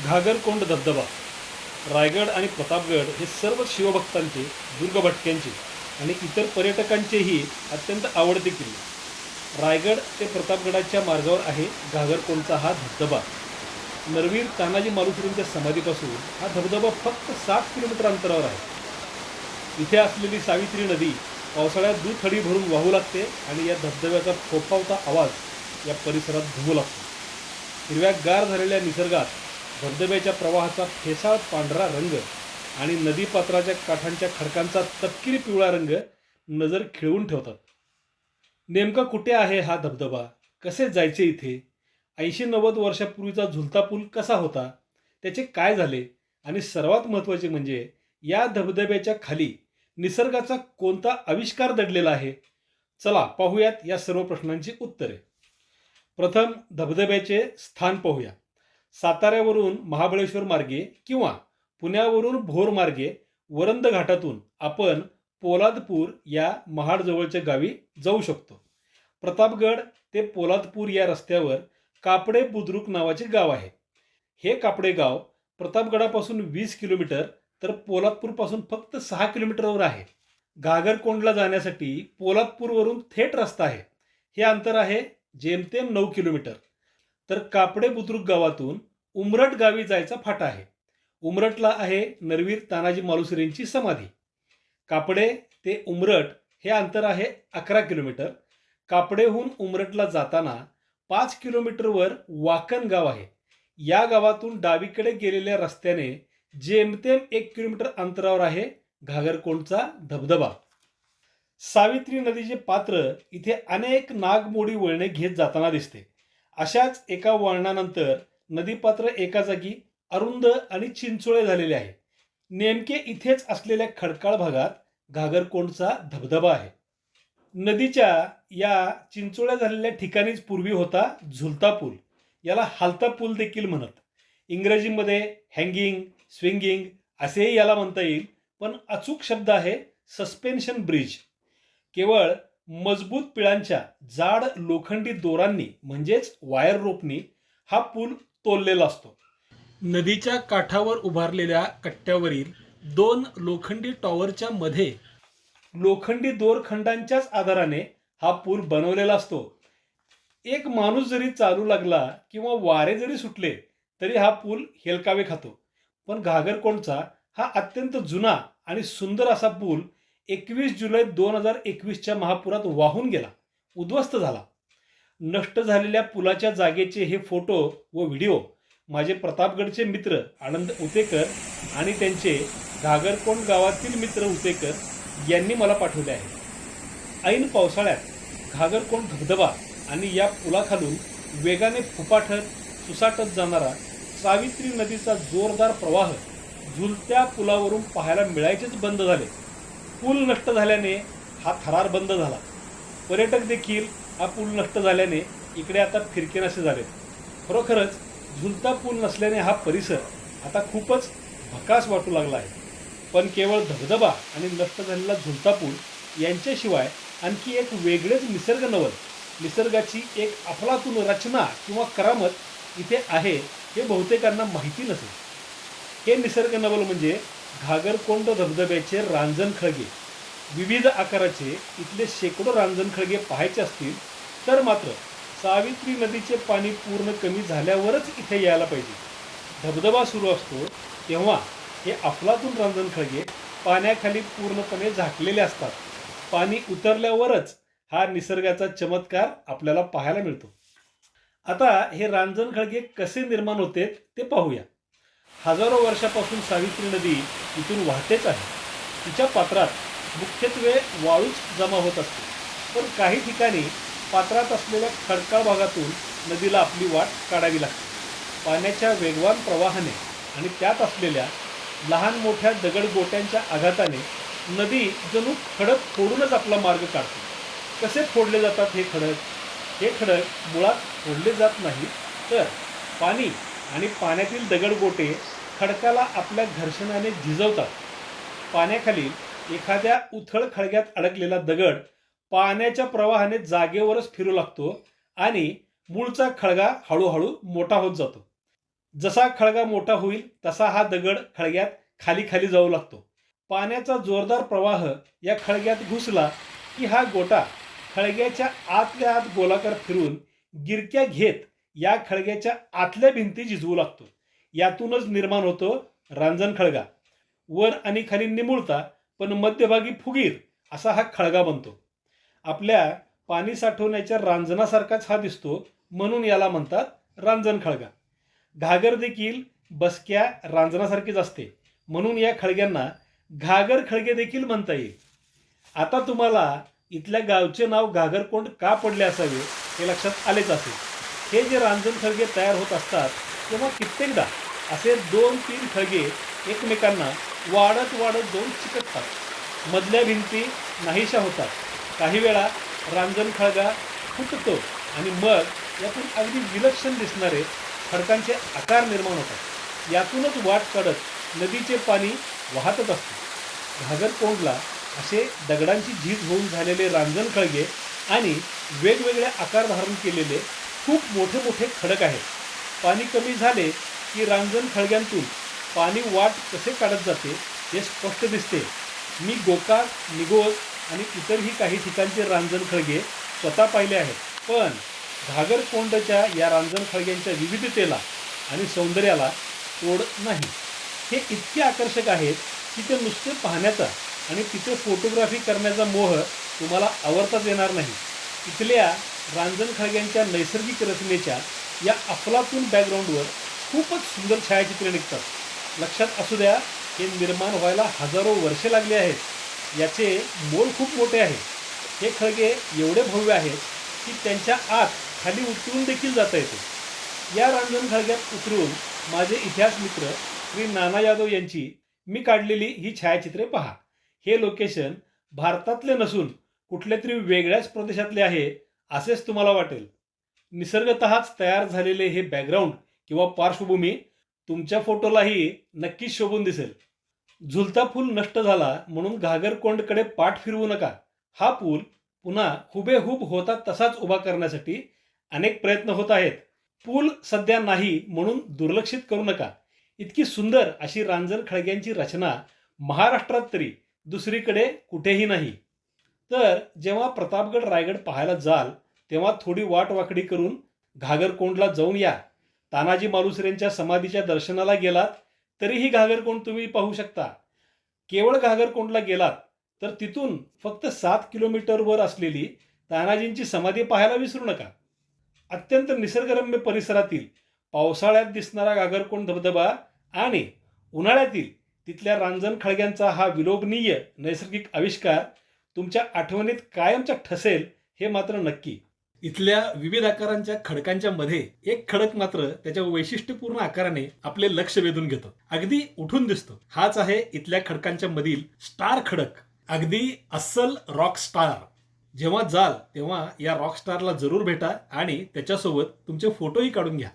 घागरकोंड धबधबा रायगड आणि प्रतापगड हे सर्व शिवभक्तांचे दुर्गभटक्यांचे आणि इतर पर्यटकांचेही अत्यंत आवडते किल्ले. रायगड ते प्रतापगडाच्या मार्गावर आहे घागरकोंडचा हा धबधबा. नरवीर तानाजी मालुसरेंच्या समाधीपासून हा धबधबा फक्त सात किलोमीटर अंतरावर आहे. इथे असलेली सावित्री नदी पावसाळ्यात दुथडी भरून वाहू लागते आणि या धबधब्याचा फोफावता आवाज या परिसरात घुमू लागतो. हिरव्या गार झालेल्या निसर्गात धबधब्याच्या प्रवाहाचा फेसाळ पांढरा रंग आणि नदीपात्राच्या काठांच्या खडकांचा तपकिरी पिवळा रंग नजर खिळवून ठेवतात. नेमका कुठे आहे हा धबधबा? कसे जायचे इथे? ऐंशी नव्वद वर्षापूर्वीचा झुलता पूल कसा होता? त्याचे काय झाले? आणि सर्वात महत्त्वाचे म्हणजे या धबधब्याच्या खाली निसर्गाचा कोणता आविष्कार दडलेला आहे? चला पाहूयात या सर्व प्रश्नांची उत्तरे. प्रथम धबधब्याचे स्थान पाहूया. साताऱ्यावरून महाबळेश्वर मार्गे किंवा पुण्यावरून भोर मार्गे वरंद घाटातून आपण पोलादपूर या महाडजवळच्या गावी जाऊ शकतो. प्रतापगड ते पोलादपूर या रस्त्यावर कापडे बुद्रुक नावाचे गाव आहे. हे कापडे गाव प्रतापगडापासून वीस किलोमीटर तर पोलादपूरपासून फक्त सहा किलोमीटरवर आहे. घागरकोंडला जाण्यासाठी पोलादपूरवरून थेट रस्ता आहे. हे अंतर आहे जेमतेम नऊ किलोमीटर. तर कापडे बुद्रुक गावातून उमरट गावी जायचा फाटा आहे. उमरटला आहे नरवीर तानाजी मालुसरेंची समाधी. कापडे ते उमरट हे अंतर आहे अकरा किलोमीटर. कापडेहून उमरटला जाताना पाच किलोमीटरवर वाकण गाव आहे. या गावातून डावीकडे गेलेल्या रस्त्याने जेमतेम एक किलोमीटर अंतरावर आहे घागरकोंडचा धबधबा. सावित्री नदीचे पात्र इथे अनेक नागमोडी वळणे घेत जाताना दिसते. अशाच एका वळणानंतर नदीपात्र एका जागी अरुंद आणि चिंचोळे झालेले आहे. नेमके इथेच असलेल्या खडकाळ भागात घागरकोंडचा धबधबा आहे. नदीच्या या चिंचोळ्या झालेल्या ठिकाणीच पूर्वी होता झुलता पूल. याला हालता पूल देखील म्हणत. इंग्रजीमध्ये हँगिंग स्विंगिंग असेही याला म्हणता येईल पण अचूक शब्द आहे सस्पेन्शन ब्रिज केवळ मजबूत पिळांच्या जाड लोखंडी दोरांनी म्हणजेच वायर रोपनी हा पूल तोललेला असतो. नदीच्या काठावर उभारलेल्या कट्ट्यावरील दोन लोखंडी टॉवरच्या मध्ये लोखंडी दोरखंडांच्याच आधाराने हा पूल बनवलेला असतो. एक माणूस जरी चालू लागला किंवा वारे जरी सुटले तरी हा पूल हेलकावे खातो. पण घागरकोंडचा हा अत्यंत जुना आणि सुंदर असा पूल एकवीस जुलै दोन हजार एकवीसच्या महापुरात वाहून गेला. उद्ध्वस्त झाला. नष्ट झालेल्या पुलाच्या जागेचे हे फोटो व व्हिडिओ माझे प्रतापगडचे मित्र आनंद उतेकर आणि त्यांचे घागरकोंड गावातील मित्र उतेकर यांनी मला पाठवले आहे. ऐन पावसाळ्यात घागरकोंड धबधबा आणि या पुलाखालून वेगाने फुपाटत सुसाटत जाणारा सावित्री नदीचा जोरदार प्रवाह झुलत्या पुलावरून पाहायला मिळायचेच बंद झाले. पूल नष्ट झाल्याने हा थरार बंद झाला. पर्यटक देखील हा पूल नष्ट झाल्याने इकडे आता फिरकेनासे झाले खरोखरच झुलता पूल नसल्याने हा परिसर आता खूपच भकास वाटू लागला आहे. पण केवळ धबधबा आणि नष्ट झालेला झुलता पूल यांच्याशिवाय आणखी एक वेगळेच निसर्ग नवल निसर्गाची एक अफलातून रचना किंवा करामत इथे आहे हे बहुतेकांना माहिती नसेल. हे निसर्ग नवल म्हणजे घागरकोंड धबधब्याचे रांजण खळगे. विविध आकाराचे इथले शेकडो रांजण खळगे पाहायचे असतील तर मात्र सावित्री नदीचे पाणी पूर्ण कमी झाल्यावरच इथे यायला पाहिजे. धबधबा सुरू असतो तेव्हा हे अफलातून रांजण खळगे पाण्याखाली पूर्णपणे झाकलेले असतात. पाणी उतरल्यावरच हा निसर्गाचा चमत्कार आपल्याला पाहायला मिळतो. आता हे रांजण खळगे कसे निर्माण होते ते पाहूया. हजारो वर्षापासून सावित्री नदी इथून वाहतेच आहे. तिच्या पात्रात मुख्यत्वे वाळूच जमा होत असते. पण काही ठिकाणी पात्रात असलेल्या खडकाळ भागातून नदीला आपली वाट काढावी लागते. पाण्याच्या वेगवान प्रवाहाने आणि त्यात असलेल्या लहान मोठ्या दगडगोट्यांच्या आघाताने नदी जणू खडक फोडूनच आपला मार्ग काढते. कसे फोडले जातात हे खडक? हे खडक मुळात फोडले जात नाही तर पाणी आणि पाण्यातील दगडगोटे खडकाला आपल्या घर्षणाने झिजवतात. पाण्याखाली एखाद्या उथळ खळग्यात अडकलेला दगड पाण्याच्या प्रवाहाने जागेवरच फिरू लागतो आणि मूळचा खळगा हळूहळू मोठा होत जातो. जसा खळगा मोठा होईल तसा हा दगड खळग्यात खाली खाली जाऊ लागतो. पाण्याचा जोरदार प्रवाह या खळग्यात घुसला की हा गोटा खळग्याच्या आतल्या आत गोलाकार फिरून गिरक्या घेत या खळग्याच्या आतल्या भिंती झिजवू लागतो. यातूनच निर्माण होतो रांजण खळगा. वर आणि खाली निमुळता पण मध्यभागी फुगीर असा हा खळगा बनतो. आपल्या पाणी साठवण्याच्या रांजणासारखाच हा दिसतो म्हणून याला म्हणतात रांजण खळगा. घागर देखील बसक्या रांजणासारखीच असते म्हणून या खळग्यांना घागर खळगे देखील म्हणता येईल. आता तुम्हाला इथल्या गावचे नाव घागरकोंड का पडले असावे हे लक्षात आलेच असेल. हे जे रांजण खळगे तयार होत असतात तेव्हा कित्येकदा असे दोन तीन खळगे एकमेकांना वाढत वाढत जाऊन चिकटतात. मधल्या भिंती नाहीशा होतात. काही वेळा रांजण खळगा फुटतो आणि मग यातून अगदी विलक्षण दिसणारे खडकांचे आकार निर्माण होतात. यातूनच वाट काढत नदीचे पाणी वाहतच असते. घागरकोंडला असे दगडांची झीज होऊन झालेले रांजण खळगे आणि वेगवेगळे आकार धारण केलेले खूप मोठे मोठे खडक आहेत. पाणी कमी झाले की रांजण खळग्यांतून पाणी वाट कसे काढत जाते हे स्पष्ट दिसते. मी गोकाक निगोज आणि इतरही काही ठिकाणचे रांजण खळगे स्वतः पाहिले आहेत. पण घागरकोंडच्या या रांजण खळग्यांच्या विविधतेला आणि सौंदर्याला तोड नाही. हे इतके आकर्षक आहेत की ते नुसते पाहण्याचा आणि तिथे फोटोग्राफी करण्याचा मोह तुम्हाला आवडताच येणार नाही. इथल्या रांजण खळग्यांच्या नैसर्गिक रचनेच्या या अफलातून बॅकग्राऊंडवर खूपच सुंदर छायाचित्रे निघतात. लक्षात असू द्या हे निर्माण व्हायला हजारो वर्षे लागली आहेत. याचे मोल खूप मोठे आहे. हे खळगे एवढे भव्य आहेत की त्यांच्या आत खाली उतरून देखील जाता येते. या रांजण खळग्यात उतरून माझे इतिहास मित्र श्री नाना यादव यांची मी काढलेली ही छायाचित्रे पहा. हे लोकेशन भारतातले नसून कुठल्या तरी वेगळ्याच प्रदेशातले आहे. असेच तुम्हाला वाटेल. निसर्गतःच तयार झालेले हे बॅकग्राऊंड किंवा पार्श्वभूमी तुमच्या फोटोलाही नक्कीच शोभून दिसेल. झुलता पूल नष्ट झाला म्हणून घागरकोंडकडे पाठ फिरवू नका. हा पूल पुन्हा हुबेहूब होता तसाच उभा करण्यासाठी अनेक प्रयत्न होत आहेत. पूल सध्या नाही म्हणून दुर्लक्षित करू नका. इतकी सुंदर अशी रांजण खळग्यांची रचना महाराष्ट्रात तरी दुसरीकडे कुठेही नाही. तर जेव्हा प्रतापगड रायगड पाहायला जाल तेव्हा थोडी वाट वाकडी करून घागरकोंडला जाऊन या. तानाजी मालुसरेंच्या समाधीच्या दर्शनाला गेलात तरीही घागरकोंड तुम्ही पाहू शकता. केवळ घागरकोंडला गेलात तर तिथून फक्त सात किलोमीटरवर असलेली तानाजींची समाधी पाहायला विसरू नका. अत्यंत निसर्गरम्य परिसरातील पावसाळ्यात दिसणारा घागरकोंड धबधबा आणि उन्हाळ्यातील तिथल्या रांजण खळग्यांचा हा विलोभनीय नैसर्गिक आविष्कार तुमच्या आठवणीत कायमच्या ठसेल हे मात्र नक्की. इथल्या विविध आकारांच्या खडकांच्या मध्ये एक खडक मात्र त्याच्या वैशिष्ट्यपूर्ण आकाराने आपले लक्ष वेधून घेतो. अगदी उठून दिसतो. हाच आहे इथल्या खडकांच्या मधील स्टार खडक. अगदी अस्सल रॉक स्टार. जेव्हा जाल तेव्हा या रॉक स्टारला जरूर भेटा आणि त्याच्यासोबत तुमचे फोटोही काढून घ्या.